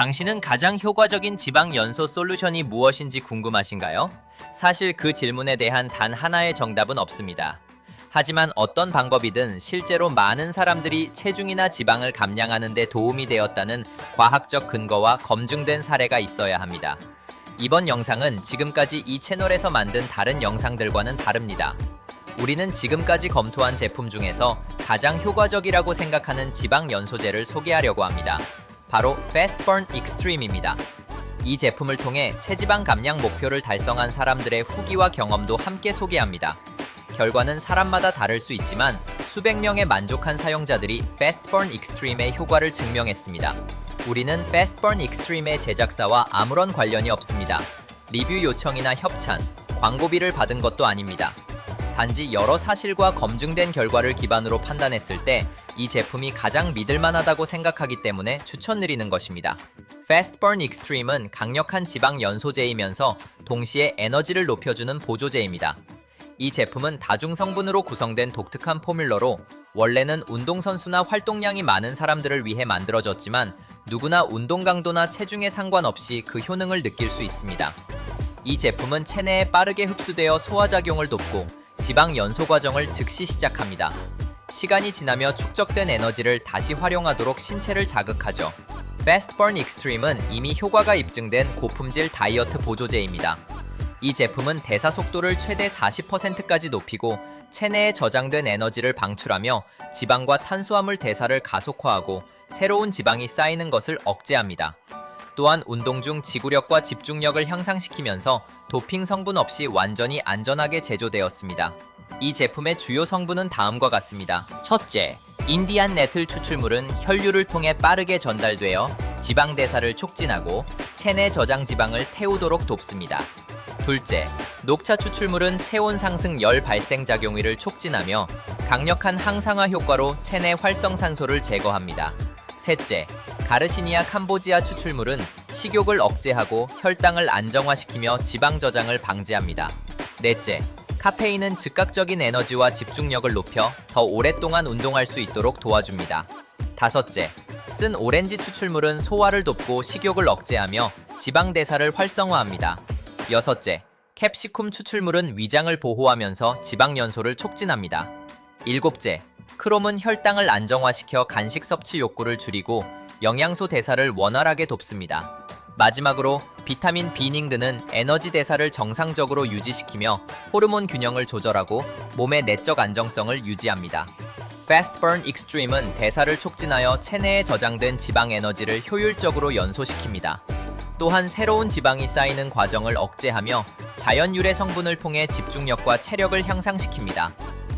당신은 가장 효과적인 지방 연소 솔루션이 무엇인지 궁금하신가요? 사실 그 질문에 대한 단 하나의 정답은 없습니다. 하지만 어떤 방법이든 실제로 많은 사람들이 체중이나 지방을 감량하는 데 도움이 되었다는 과학적 근거와 검증된 사례가 있어야 합니다. 이번 영상은 지금까지 이 채널에서 만든 다른 영상들과는 다릅니다. 우리는 지금까지 검토한 제품 중에서 가장 효과적이라고 생각하는 지방 연소제를 소개하려고 합니다. 바로 Fast Burn Extreme입니다. 이 제품을 통해 체지방 감량 목표를 달성한 사람들의 후기와 경험도 함께 소개합니다. 결과는 사람마다 다를 수 있지만 수백 명의 만족한 사용자들이 Fast Burn Extreme의 효과를 증명했습니다. 우리는 Fast Burn Extreme의 제작사와 아무런 관련이 없습니다. 리뷰 요청이나 협찬, 광고비를 받은 것도 아닙니다. 단지 여러 사실과 검증된 결과를 기반으로 판단했을 때 이 제품이 가장 믿을만하다고 생각하기 때문에 추천드리는 것입니다. Fast Burn Extreme은 강력한 지방 연소제이면서 동시에 에너지를 높여주는 보조제입니다. 이 제품은 다중 성분으로 구성된 독특한 포뮬러로 원래는 운동선수나 활동량이 많은 사람들을 위해 만들어졌지만 누구나 운동 강도나 체중에 상관없이 그 효능을 느낄 수 있습니다. 이 제품은 체내에 빠르게 흡수되어 소화작용을 돕고 지방 연소 과정을 즉시 시작합니다. 시간이 지나며 축적된 에너지를 다시 활용하도록 신체를 자극하죠. Fast Burn Extreme은 이미 효과가 입증된 고품질 다이어트 보조제입니다. 이 제품은 대사 속도를 최대 40%까지 높이고 체내에 저장된 에너지를 방출하며 지방과 탄수화물 대사를 가속화하고 새로운 지방이 쌓이는 것을 억제합니다. 또한 운동 중 지구력과 집중력을 향상시키면서 도핑 성분 없이 완전히 안전하게 제조되었습니다. 이 제품의 주요 성분은 다음과 같습니다. 첫째, 인디안 네틀 추출물은 혈류를 통해 빠르게 전달되어 지방 대사를 촉진하고 체내 저장 지방을 태우도록 돕습니다. 둘째, 녹차 추출물은 체온 상승 열 발생 작용을 촉진하며 강력한 항상화 효과로 체내 활성산소를 제거합니다. 셋째, 가르시니아 캄보지아 추출물은 식욕을 억제하고 혈당을 안정화시키며 지방 저장을 방지합니다. 넷째, 카페인은 즉각적인 에너지와 집중력을 높여 더 오랫동안 운동할 수 있도록 도와줍니다. 다섯째, 쓴 오렌지 추출물은 소화를 돕고 식욕을 억제하며 지방 대사를 활성화합니다. 여섯째, 캡시쿰 추출물은 위장을 보호하면서 지방 연소를 촉진합니다. 일곱째, 크롬은 혈당을 안정화시켜 간식 섭취 욕구를 줄이고 영양소 대사를 원활하게 돕습니다. 마지막으로 비타민 비닝 등은 에너지 대사를 정상적으로 유지시키며 호르몬 균형을 조절하고 몸의 내적 안정성을 유지합니다. Fast Burn Extreme은 대사를 촉진하여 체내에 저장된 지방 에너지를 효율적으로 연소시킵니다. 또한 새로운 지방이 쌓이는 과정을 억제하며 자연 유래 성분을 통해 집중력과 체력을 향상시킵니다.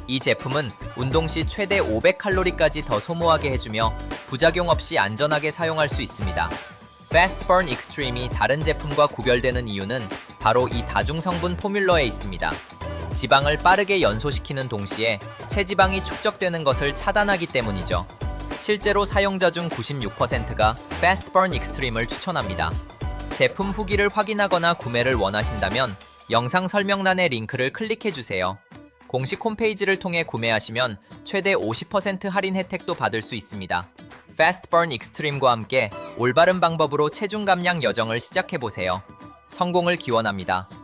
이 제품은 운동 시 최대 500칼로리까지 더 소모하게 해주며 부작용 없이 안전하게 사용할 수 있습니다. Burn Extreme이 다른 제품과 구별되는 이유는 바로 이 다중 성분 포뮬러에 있습니다. 지방을 빠르게 연소시키는 동시에 체지방이 축적되는 것을 차단하기 때문이죠. 실제로 사용자 중 96%가 Fast Burn Extreme을 추천합니다. 제품 후기를 확인하거나 구매를 원하신다면 영상 설명란의 링크를 클릭해 주세요. 공식 홈페이지를 통해 구매하시면 최대 50% 할인 혜택도 받을 수 있습니다. Fast Burn Extreme과 함께 올바른 방법으로 체중 감량 여정을 시작해 보세요. 성공을 기원합니다.